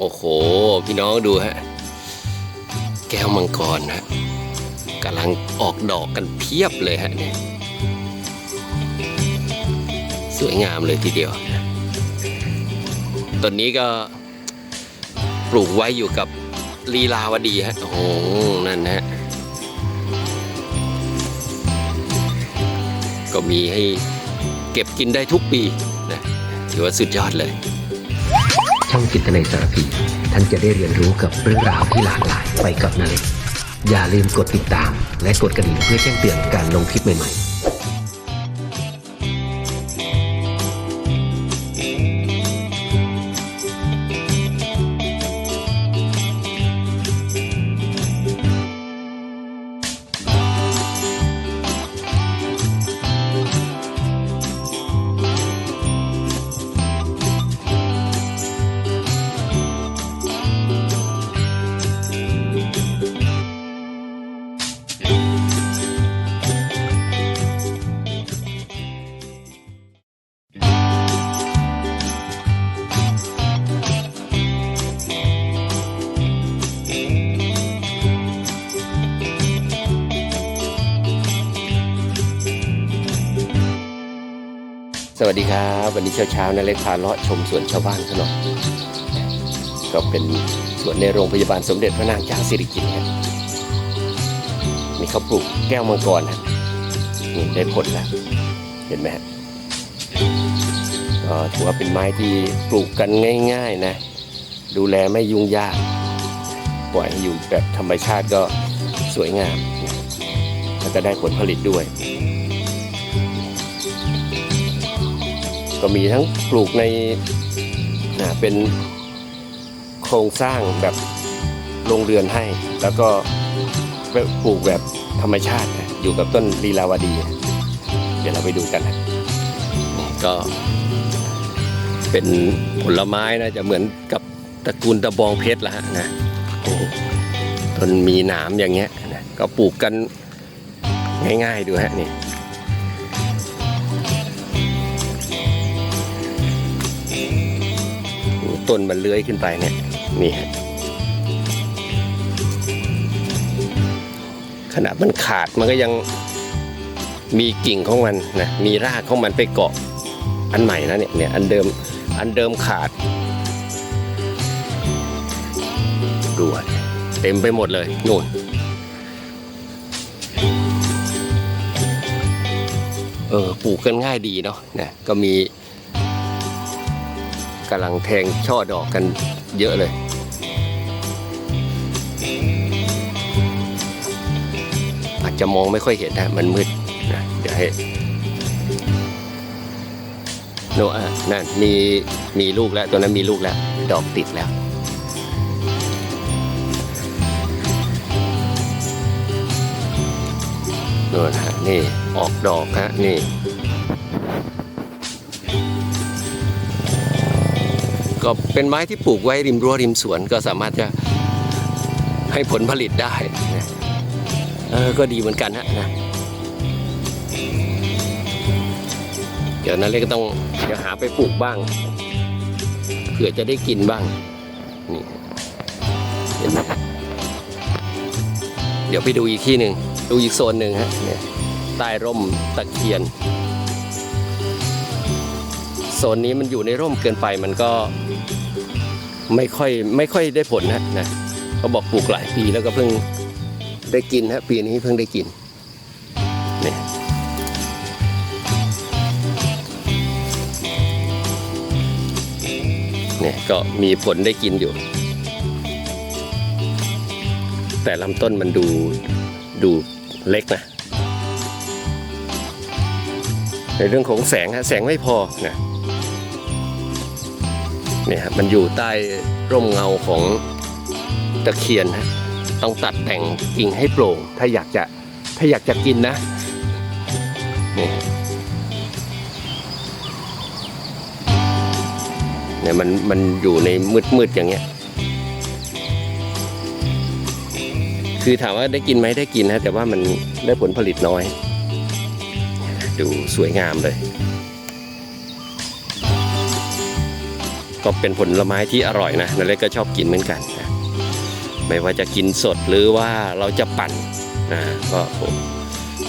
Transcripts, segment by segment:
โอ้โห พี่น้องดูฮะ แก้วมังกรฮะกำลังออกดอกกันเพียบเลยฮะเนี่ยสวยงามเลยทีเดียว ต้นนี้ก็ปลูกไว้อยู่กับลีลาวดีฮะ โอ้โห นั่นฮะ ก็มีให้เก็บกินได้ทุกปีนะ ถือว่าสุดยอดเลย ช่องจิตในสารพี ท่านจะได้เรียนรู้กับเรื่องราวที่หลากหลายไปกับนาเล็กอย่าลืมกดติดตาม และกดกระดิ่งเพื่อแจ้งเตือนการลงคลิปใหม่ๆ สวัสดีครับ วันนี้เช้าเช้าๆนะเล็กพาเลาะชมสวนชาวบ้านเขาหน่อยก็เป็นสวนในโรงพยาบาลสมเด็จพระนางเจ้าสิริกิติ์ครับนี่เขาปลูกแก้วมังกรนะนี่ได้ผลแล้วเห็นไหมฮะก็ถือว่าเป็นไม้ที่ปลูกกันง่าย ๆนะ ดูแลไม่ยุ่งยาก ปล่อยให้อยู่แบบธรรมชาติก็สวยงาม แล้วก็ได้ผลผลิตด้วย ก็มีทั้งปลูกในเป็นโครงสร้างแบบโรงเรือนให้ แล้วก็ปลูกแบบธรรมชาติอยู่กับต้นลีลาวดี เดี๋ยวเราไปดูกันนะก็เป็นผลไม้นะจะเหมือนกับตระกูลตะบองเพชรละฮะนะต้นมีหนามอย่างเงี้ยนะก็ปลูกกันง่ายๆดูฮะนี่ ต้นมันเลื้อยขึ้นไปเนี่ยนี่ฮะขนาดมันขาดมันก็ยังมีกิ่งของมันนะมีรากของมันไปเกาะอันใหม่นะเนี่ยเนี่ยอันเดิมอันเดิมขาดดูอะเต็มไปหมดเลยนู่นเออปลูกกันง่ายดีเนาะนะก็มี กำลังแทงช่อดอกกันเยอะเลยอาจจะมองไม่ค่อยเห็นนะมันมืดนะเดี๋ยวให้โนอะนั่นมีมีลูกแล้วตัวนั้นมีลูกแล้ว ดอกติดแล้วโน่นฮะนี่ออกดอกฮะนี่ ก็เป็นไม้ที่ปลูกไว้ริมรั้วริมสวนก็สามารถจะให้ผลผลิตได้นะเออก็ดีเหมือนกันฮะนะเดี๋ยวนั้นเล็กก็ต้องเดี๋ยวหาไปปลูกบ้างเผื่อจะได้กินบ้างนี่เห็นไหมเดี๋ยวไปดูอีกที่หนึ่งดูอีกโซนหนึ่งฮะเนี่ยใต้ร่มตะเคียน โซนนี้มันอยู่ในร่มเกินไปมันก็ไม่ค่อยไม่ค่อยได้ผลนะนะเขาบอกปลูกหลายปีแล้วก็เพิ่งได้กินฮะปีนี้เพิ่งได้กินเนี่ยเนี่ยก็มีผลได้กินอยู่ แต่ลำต้นมันดูดูเล็กนะ ในเรื่องของแสงฮะแสงไม่พอนะเนี่ยฮะมันอยู่ใต้ร่มเงาของตะเคียนฮะต้องตัดแต่งกิ่งให้โปร่ง ถ้าอยากจะถ้าอยากจะกินนะนี่เนี่ยมันมันอยู่ในมืดมืดๆอย่างเงี้ยคือถามว่าได้กินไหมได้กินนะแต่ว่ามันได้ผลผลิตน้อย ดูสวยงามเลย ก็เป็นผลไม้ที่อร่อยนะนาเล็กก็ชอบกินเหมือนกันนะไม่ว่าจะกินสดหรือว่าเราจะปั่นนะก็โอ้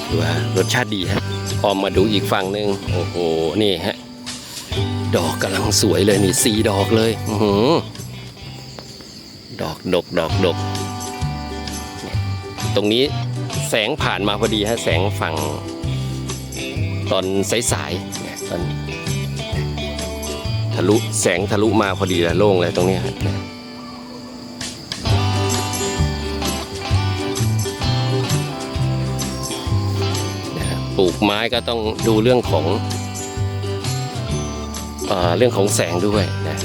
ถือว่ารสชาติดีฮะพอมาดูอีกฝั่งหนึ่งโอ้โหนี่ฮะดอกกำลังสวยเลยนี่สีดอกเลยอื้อหือดอกดกดอกดก ตรงนี้แสงผ่านมาพอดีฮะแสงฝั่ง ตอนสายๆตอนทะลุแสงทะลุมาพอดีเลยโล่งเลยตรงนี้ปลูกไม้ก็ต้องดูเรื่องของเอเรื่องของแสงด้วยนะ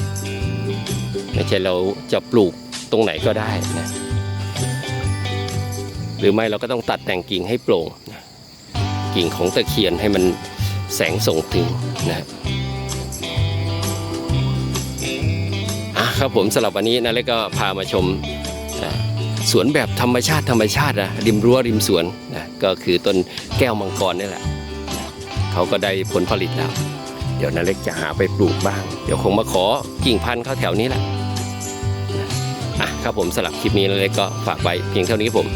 ไม่ใช่เราจะปลูกตรงไหนก็ได้นะหรือไม่เราก็ต้องตัดแต่งกิ่งให้โปร่งนะ กิ่งของตะเคียนให้มันแสงส่งถึงนะครับผมสำหรับวันนี้นะแล้วก็พามาชมสวนแบบธรรมชาติธรรมชาตินะริมรั้วริมสวนนะก็คือต้นแก้วมังกรนี่แหละเขาก็ได้ผลผลิตแล้ว เดี๋ยวนาเล็กจะหาไปปลูกบ้าง เดี๋ยวคงมาขอกิ่งพันธุ์เขาแถวนี้แหละนะอะครับผมสำหรับคลิปนี้นาเล็กก็ฝากไว้เพียงเท่านี้ผม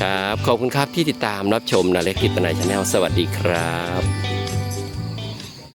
ครับ ขอบคุณครับที่ติดตามรับชมนาเล็กกิตนายชาแนลสวัสดีครับ